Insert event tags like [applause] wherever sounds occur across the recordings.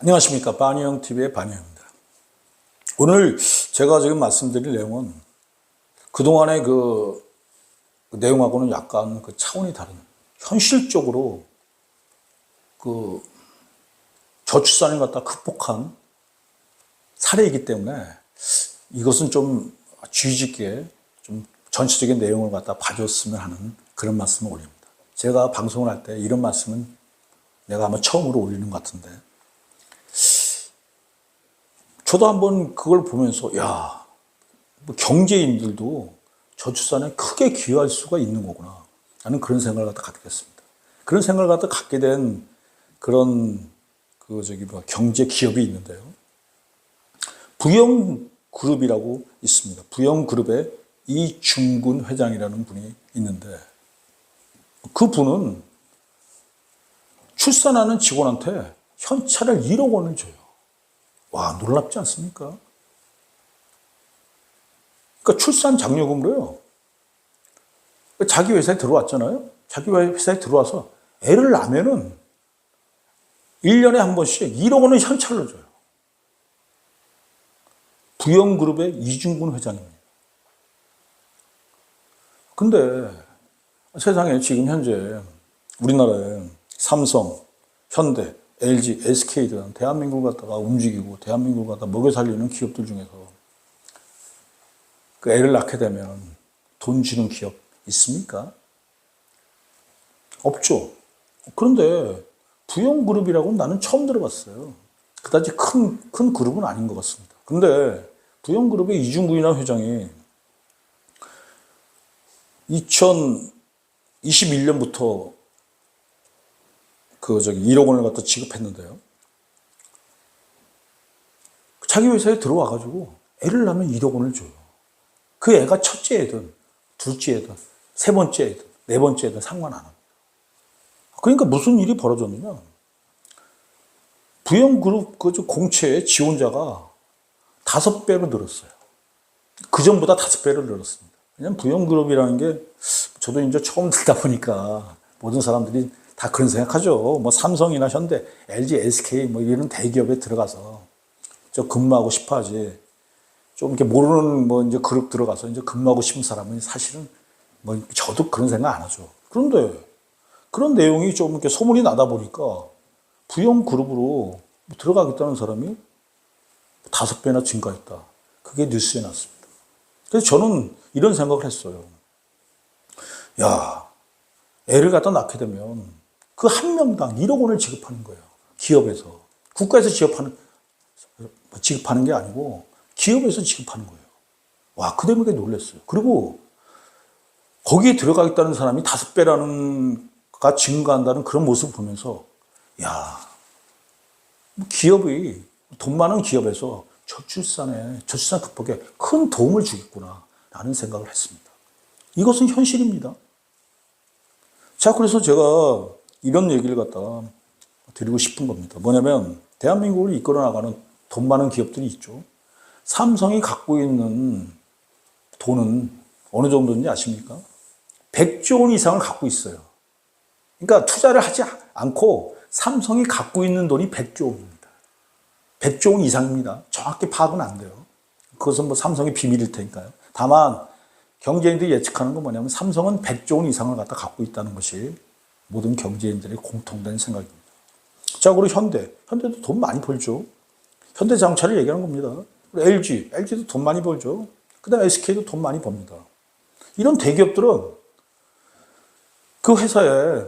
안녕하십니까. 바니형 TV의 바니형입니다. 오늘 제가 지금 말씀드릴 내용은 그 동안의 그, 그 내용하고는 약간 그 차원이 다른 현실적으로 그 저출산을 갖다 극복한 사례이기 때문에 이것은 좀 주의 깊게 좀 전체적인 내용을 갖다 봐줬으면 하는 그런 말씀을 올립니다. 제가 방송을 할 때 이런 말씀은 내가 아마 처음으로 올리는 것 같은데 저도 한번 그걸 보면서 야뭐 경제인들도 저출산에 크게 기여할 수가 있는 거구나 라는 그런 생각을 갖게 됐습니다. 그런 생각을 갖다 갖게 된 그런 그 저기 뭐 경제 기업이 있는데요. 부영 그룹이라고 있습니다. 부영 그룹의 이중군 회장이라는 분이 있는데 그 분은 출산하는 직원한테 현찰을 1억 원을 줘요. 와, 놀랍지 않습니까? 그러니까 출산 장려금으로요. 자기 회사에 들어왔잖아요. 자기 회사에 들어와서 애를 낳으면은 1년에 한 번씩 1억 원을 현찰로 줘요. 부영그룹의 이중근 회장입니다. 근데 세상에 지금 현재 우리나라에 삼성, 현대, LG, SK 등 대한민국을 갖다가 움직이고 대한민국을 갖다 먹여 살리는 기업들 중에서 그 애를 낳게 되면 돈 주는 기업 있습니까? 없죠. 그런데 부영그룹이라고는 나는 처음 들어봤어요. 그다지 큰, 큰 그룹은 아닌 것 같습니다. 근데 부영그룹의 이중구이나 회장이 2021년부터 그 저기 1억 원을 갖다 지급했는데요. 자기 회사에 들어와 가지고 애를 낳으면 1억 원을 줘요. 그 애가 첫째 애든 둘째 애든 세 번째 애든 네 번째 애든 상관 안 합니다. 그러니까 무슨 일이 벌어졌느냐? 부영그룹 그 공채의 지원자가 다섯 배로 늘었어요. 그 전보다 다섯 배로 늘었습니다. 왜냐면 부영그룹이라는 게 저도 이제 처음 [laughs] 듣다 보니까 모든 사람들이 다 그런 생각하죠. 뭐 삼성이나 현대, LG, SK 뭐 이런 대기업에 들어가서 저 근무하고 싶어 하지. 좀 이렇게 모르는 뭐 이제 그룹 들어가서 이제 근무하고 싶은 사람은 사실은 뭐 저도 그런 생각 안 하죠. 그런데 그런 내용이 좀 이렇게 소문이 나다 보니까 부영 그룹으로 들어가겠다는 사람이 다섯 배나 증가했다. 그게 뉴스에 났습니다. 그래서 저는 이런 생각을 했어요. 야, 애를 갖다 낳게 되면 그 한 명당 1억 원을 지급하는 거예요. 기업에서. 국가에서 지급하는, 지급하는 게 아니고 기업에서 지급하는 거예요. 와, 그 대목에 놀랐어요. 그리고 거기에 들어가겠다는 사람이 다섯 배라는, 가 증가한다는 그런 모습을 보면서, 야, 기업이, 돈 많은 기업에서 저출산에, 저출산 극복에 큰 도움을 주겠구나. 라는 생각을 했습니다. 이것은 현실입니다. 자, 그래서 제가 이런 얘기를 갖다 드리고 싶은 겁니다. 뭐냐면, 대한민국을 이끌어 나가는 돈 많은 기업들이 있죠. 삼성이 갖고 있는 돈은 어느 정도인지 아십니까? 100조 원 이상을 갖고 있어요. 그러니까 투자를 하지 않고 삼성이 갖고 있는 돈이 100조 원입니다. 100조 원 이상입니다. 정확히 파악은 안 돼요. 그것은 뭐 삼성의 비밀일 테니까요. 다만 경제인들이 예측하는 건 뭐냐면 삼성은 100조 원 이상을 갖다 갖고 있다는 것이 모든 경제인들의 공통된 생각입니다. 자, 그리고 현대. 현대도 돈 많이 벌죠. 현대장차를 얘기하는 겁니다. LG, LG도 돈 많이 벌죠. 그 다음에 SK도 돈 많이 법니다. 이런 대기업들은 그 회사에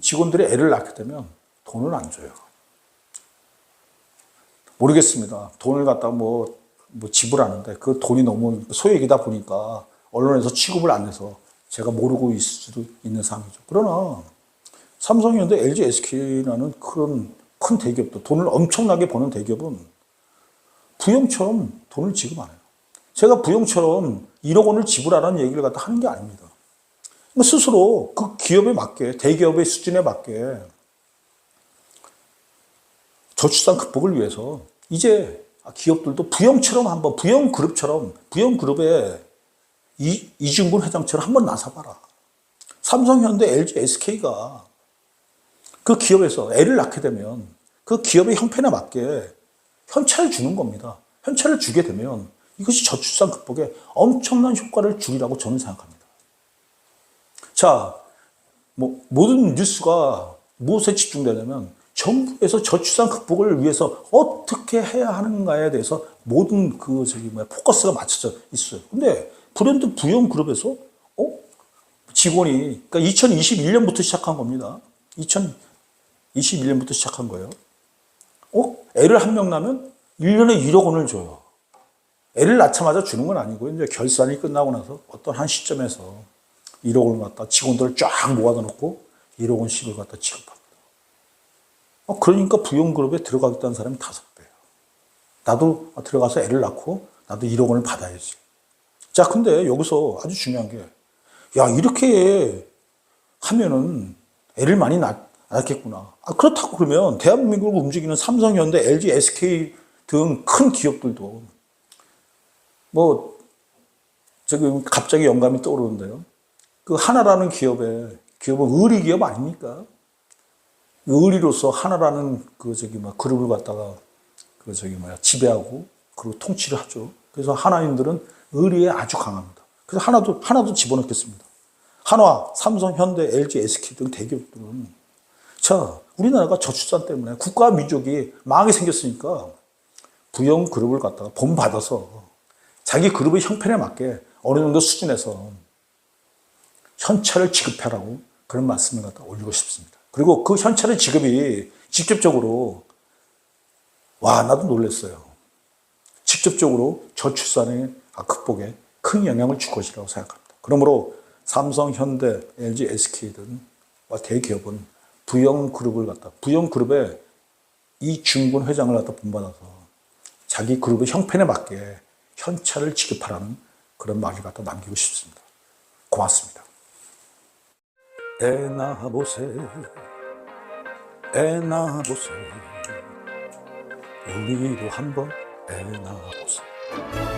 직원들이 애를 낳게 되면 돈을 안 줘요. 모르겠습니다. 돈을 갖다 뭐, 뭐 지불하는데 그 돈이 너무 소액이다 보니까 언론에서 취급을 안 해서 제가 모르고 있을 수도 있는 상황이죠. 그러나 삼성현대, LG, SK라는 그런 큰 대기업도 돈을 엄청나게 버는 대기업은 부영처럼 돈을 지급 안 해요. 제가 부영처럼 1억 원을 지불하라는 얘기를 갖다 하는 게 아닙니다. 뭐 스스로 그 기업에 맞게, 대기업의 수준에 맞게 저출산 극복을 위해서 이제 기업들도 부영처럼 한번, 부영그룹처럼, 부영그룹의 이, 이중근 회장처럼 한번 나서봐라. 삼성 현대, LG, SK가 그 기업에서 애를 낳게 되면 그 기업의 형편에 맞게 현찰을 주는 겁니다. 현찰을 주게 되면 이것이 저출산 극복에 엄청난 효과를 주리라고 저는 생각합니다. 자, 뭐, 모든 뉴스가 무엇에 집중되냐면 정부에서 저출산 극복을 위해서 어떻게 해야 하는가에 대해서 모든 그 저기 뭐야 포커스가 맞춰져 있어요. 근데 브랜드 부영 그룹에서 어 직원이 그러니까 2021년부터 시작한 겁니다. 2021년부터 시작한 거예요. 어 애를 한 명 낳으면 1년에 1억 원을 줘요. 애를 낳자마자 주는 건 아니고 이제 결산이 끝나고 나서 어떤 한 시점에서 1억 원을 갖다 직원들을 쫙 모아다 놓고 1억 원씩을 갖다 지급합니다. 어, 그러니까 부영그룹에 들어가겠다는 사람이 다섯 배예요. 나도 들어가서 애를 낳고 나도 1억 원을 받아야지. 자, 근데 여기서 아주 중요한 게, 야, 이렇게 하면은 애를 많이 낳, 낳겠구나. 아, 그렇다고 그러면 대한민국을 움직이는 삼성 현대, LG, SK 등 큰 기업들도 뭐, 지금 갑자기 영감이 떠오르는데요. 그 하나라는 기업에, 기업은 의리 기업 아닙니까? 의리로서 하나라는 그 저기 뭐 그룹을 갖다가 그 저기 뭐야 지배하고 그리고 통치를 하죠. 그래서 하나인들은 의리에 아주 강합니다. 그래서 하나도 하나도 집어넣겠습니다. 한화, 삼성, 현대, LG, SK 등 대기업들은 자 우리나라가 저출산 때문에 국가 민족이 망하게 생겼으니까 부영 그룹을 갖다가 본 받아서 자기 그룹의 형편에 맞게 어느 정도 수준에서 현찰을 지급하라고 그런 말씀을 갖다 올리고 싶습니다. 그리고 그 현찰의 지급이 직접적으로 와 나도 놀랐어요. 직접적으로 저출산의 극복에 큰 영향을 줄 것이라고 생각합니다. 그러므로 삼성, 현대, LG, SK 등과 대기업은 부영 그룹을 갖다 부영 그룹에 이 중군 회장을 갖다 본받아서 자기 그룹의 형편에 맞게 현찰을 지급하라는 그런 말을 갖다 남기고 싶습니다. 고맙습니다. 애 낳아보세 애 낳아보세 우리도 한번 애 낳아보세